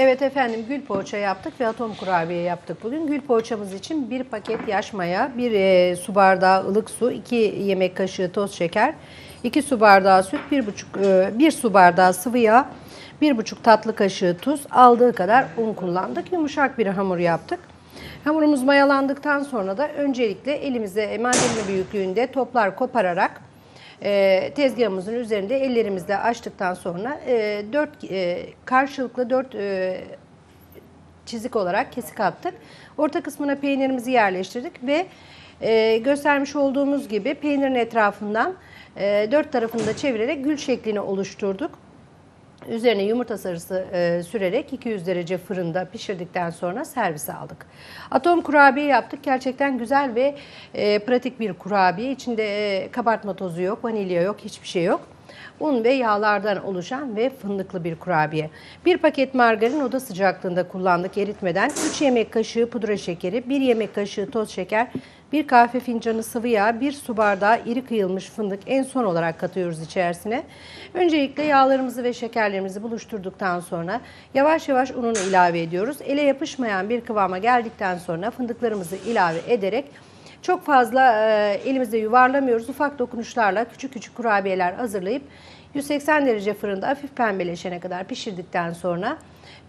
Evet efendim gül poğaça yaptık ve atom kurabiye yaptık bugün. Gül poğaçamız için bir paket yaş maya, bir e, su bardağı ılık su, iki yemek kaşığı toz şeker, iki su bardağı süt, bir buçuk e, bir su bardağı sıvı yağ, bir buçuk tatlı kaşığı tuz, aldığı kadar un kullandık. Yumuşak bir hamur yaptık. Hamurumuz mayalandıktan sonra da öncelikle elimizde mandalina büyüklüğünde toplar kopararak e, tezgahımızın üzerinde ellerimizle açtıktan sonra e, dört e, karşılıklı dört e, çizik olarak kesik attık. Orta kısmına peynirimizi yerleştirdik ve e, göstermiş olduğumuz gibi peynirin etrafından e, dört tarafını da çevirerek gül şeklini oluşturduk. Üzerine yumurta sarısı e, sürerek 200 derece fırında pişirdikten sonra servise aldık. Atom kurabiye yaptık. Gerçekten güzel ve e, pratik bir kurabiye. İçinde e, kabartma tozu yok, vanilya yok, hiçbir şey yok. Un ve yağlardan oluşan ve fındıklı bir kurabiye. Bir paket margarin oda sıcaklığında kullandık eritmeden. 3 yemek kaşığı pudra şekeri, 1 yemek kaşığı toz şeker, 1 kahve fincanı sıvı yağ, 1 su bardağı iri kıyılmış fındık en son olarak katıyoruz içerisine. Öncelikle yağlarımızı ve şekerlerimizi buluşturduktan sonra yavaş yavaş ununu ilave ediyoruz. Ele yapışmayan bir kıvama geldikten sonra fındıklarımızı ilave ederek çok fazla e, elimizde yuvarlamıyoruz. Ufak dokunuşlarla küçük küçük kurabiyeler hazırlayıp 180 derece fırında hafif pembeleşene kadar pişirdikten sonra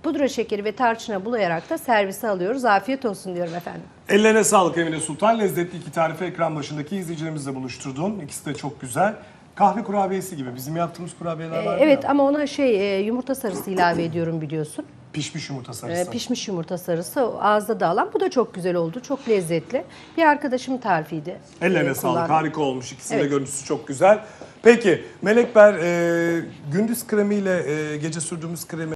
pudra şekeri ve tarçına bulayarak da servise alıyoruz. Afiyet olsun diyorum efendim. Ellerine sağlık Emine Sultan. Lezzetli iki tarifi ekran başındaki izleyicilerimizle buluşturdun. İkisi de çok güzel. Kahve kurabiyesi gibi bizim yaptığımız kurabiyeler var E, Evet ama ona şey e, yumurta sarısı ilave ediyorum biliyorsun. Pişmiş yumurta sarısı. Pişmiş yumurta sarısı ağızda dağılan. Bu da çok güzel oldu. Çok lezzetli. Bir arkadaşımın tarifiydi. Ellerine E, sağlık. kullandım. Harika olmuş. İkisinin de Evet. görüntüsü çok güzel. Peki Melek Ber, e, gündüz kremiyle e, gece sürdüğümüz kremi